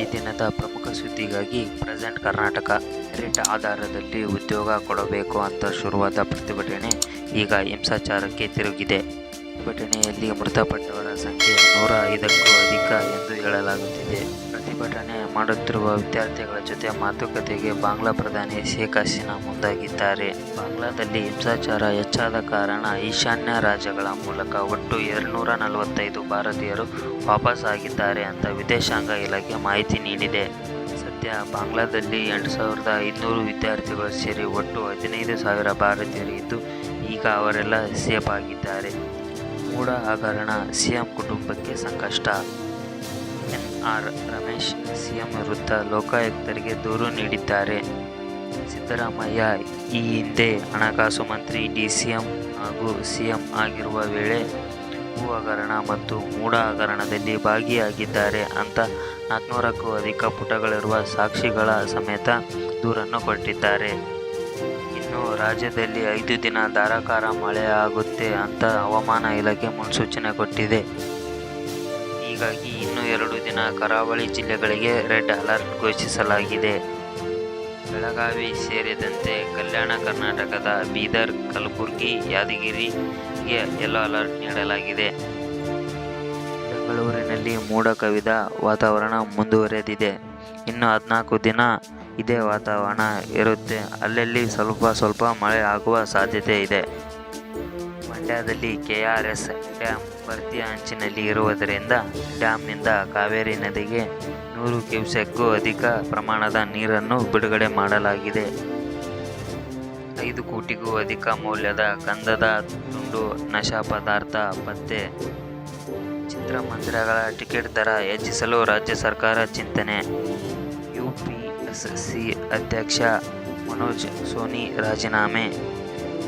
ಈ ದಿನದ ಪ್ರಮುಖ ಸುದ್ದಿಗಾಗಿ ಪ್ರೆಸೆಂಟ್ ಕರ್ನಾಟಕ ಮೆರಿಟ್ ಆಧಾರದಲ್ಲಿ ಉದ್ಯೋಗ ಕೊಡಬೇಕು ಅಂತ ಶುರುವಾದ ಪ್ರತಿಭಟನೆ ಈಗ ಹಿಂಸಾಚಾರಕ್ಕೆ ತಿರುಗಿದೆ. ಪ್ರತಿಭಟನೆಯಲ್ಲಿ ಮೃತಪಟ್ಟವರ ಸಂಖ್ಯೆ ನೂರ ಐದಕ್ಕೂ ಅಧಿಕ ಎಂದು ಹೇಳಲಾಗುತ್ತಿದೆ. ಪ್ರತಿಭಟನೆ ಮಾಡುತ್ತಿರುವ ವಿದ್ಯಾರ್ಥಿಗಳ ಜೊತೆ ಮಾತುಕತೆಗೆ ಬಾಂಗ್ಲಾ ಪ್ರಧಾನಿ ಶೇಖ್ ಹಸೀನಾ ಮುಂದಾಗಿದ್ದಾರೆ. ಬಾಂಗ್ಲಾದಲ್ಲಿ ಹಿಂಸಾಚಾರ ಹೆಚ್ಚಾದ ಕಾರಣ ಈಶಾನ್ಯ ರಾಜ್ಯಗಳ ಮೂಲಕ ಒಟ್ಟು ಎರಡುನೂರ ನಲವತ್ತೈದು ಭಾರತೀಯರು ವಾಪಸ್ ಆಗಿದ್ದಾರೆ ಅಂತ ವಿದೇಶಾಂಗ ಇಲಾಖೆ ಮಾಹಿತಿ ನೀಡಿದೆ. ಸದ್ಯ ಬಾಂಗ್ಲಾದಲ್ಲಿ ಎಂಟು ಸಾವಿರದ ಐದುನೂರು ವಿದ್ಯಾರ್ಥಿಗಳು ಸೇರಿ ಒಟ್ಟು ಹದಿನೈದು ಸಾವಿರ ಭಾರತೀಯರು ಇದ್ದು, ಈಗ ಅವರೆಲ್ಲ ಸೇಫ್ ಆಗಿದ್ದಾರೆ. ಮೂಢ ಹಗರಣ ಸಿಎಂ ಕುಟುಂಬಕ್ಕೆ ಸಂಕಷ್ಟ. ಎನ್ಆರ್ ರಮೇಶ್ ಸಿಎಂ ವಿರುದ್ಧ ಲೋಕಾಯುಕ್ತರಿಗೆ ದೂರು ನೀಡಿದ್ದಾರೆ. ಸಿದ್ದರಾಮಯ್ಯ ಈ ಹಿಂದೆ ಹಣಕಾಸು ಮಂತ್ರಿ, ಡಿಸಿಎಂ ಹಾಗೂ ಸಿಎಂ ಆಗಿರುವ ವೇಳೆ ಭೂ ಹಗರಣ ಮತ್ತು ಮೂಢ ಹಗರಣದಲ್ಲಿ ಭಾಗಿಯಾಗಿದ್ದಾರೆ ಅಂತ ನಾಲ್ಕುನೂರಕ್ಕೂ ಅಧಿಕ ಪುಟಗಳಿರುವ ಸಾಕ್ಷಿಗಳ ಸಮೇತ ದೂರನ್ನು ಕೊಟ್ಟಿದ್ದಾರೆ. ಇನ್ನು ರಾಜ್ಯದಲ್ಲಿ ಐದು ದಿನ ಧಾರಾಕಾರ ಮಳೆ ಆಗುತ್ತೆ ಅಂತ ಹವಾಮಾನ ಇಲಾಖೆ ಮುನ್ಸೂಚನೆ ಕೊಟ್ಟಿದೆ. ಹೀಗಾಗಿ ಇನ್ನು ಎರಡು ದಿನ ಕರಾವಳಿ ಜಿಲ್ಲೆಗಳಿಗೆ ರೆಡ್ ಅಲರ್ಟ್ ಘೋಷಿಸಲಾಗಿದೆ. ಬೆಳಗಾವಿ ಸೇರಿದಂತೆ ಕಲ್ಯಾಣ ಕರ್ನಾಟಕದ ಬೀದರ್, ಕಲಬುರಗಿ, ಯಾದಗಿರಿಗೆ ಯೆಲ್ಲೋ ಅಲರ್ಟ್ ನೀಡಲಾಗಿದೆ. ಬೆಂಗಳೂರಿನಲ್ಲಿ ಮೋಡ ಕವಿದ ವಾತಾವರಣ ಮುಂದುವರೆದಿದೆ. ಇನ್ನು ಹದಿನಾಲ್ಕು ದಿನ ಇದೇ ವಾತಾವರಣ ಇರುತ್ತೆ. ಅಲ್ಲಲ್ಲಿ ಸ್ವಲ್ಪ ಸ್ವಲ್ಪ ಮಳೆ ಆಗುವ ಸಾಧ್ಯತೆ ಇದೆ. ಮಂಡ್ಯದಲ್ಲಿ ಕೆ ಆರ್ ಎಸ್ ಡ್ಯಾಮ್ ಭರ್ತಿಯ ಅಂಚಿನಲ್ಲಿ ಇರುವುದರಿಂದ ಡ್ಯಾಮ್ನಿಂದ ಕಾವೇರಿ ನದಿಗೆ ನೂರು ಕ್ಯೂಸೆಕ್ಗೂ ಅಧಿಕ ಪ್ರಮಾಣದ ನೀರನ್ನು ಬಿಡುಗಡೆ ಮಾಡಲಾಗಿದೆ. ಐದು ಕೋಟಿಗೂ ಅಧಿಕ ಮೌಲ್ಯದ ಕಂದದ ತುಂಡು ನಶಾ ಪದಾರ್ಥ ಪತ್ತೆ. ಚಿತ್ರಮಂದಿರಗಳ ಟಿಕೆಟ್ ದರ ಹೆಚ್ಚಿಸಲು ರಾಜ್ಯ ಸರ್ಕಾರ ಚಿಂತನೆ. ಯುಪಿಎಸ್ಸಿ ಅಧ್ಯಕ್ಷ ಮನೋಜ್ ಸೋನಿ ರಾಜೀನಾಮೆ.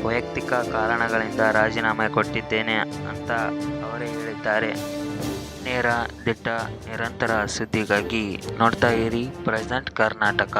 ವೈಯಕ್ತಿಕ ಕಾರಣಗಳಿಂದ ರಾಜೀನಾಮೆ ಕೊಟ್ಟಿದ್ದೇನೆ ಅಂತ ಅವರೇ ಹೇಳಿದ್ದಾರೆ. ನೇರ ದಿಟ್ಟ ನಿರಂತರ ಸುದ್ದಿಗಾಗಿ ನೋಡ್ತಾ ಇರಿ ಪ್ರೆಸೆಂಟ್ ಕರ್ನಾಟಕ.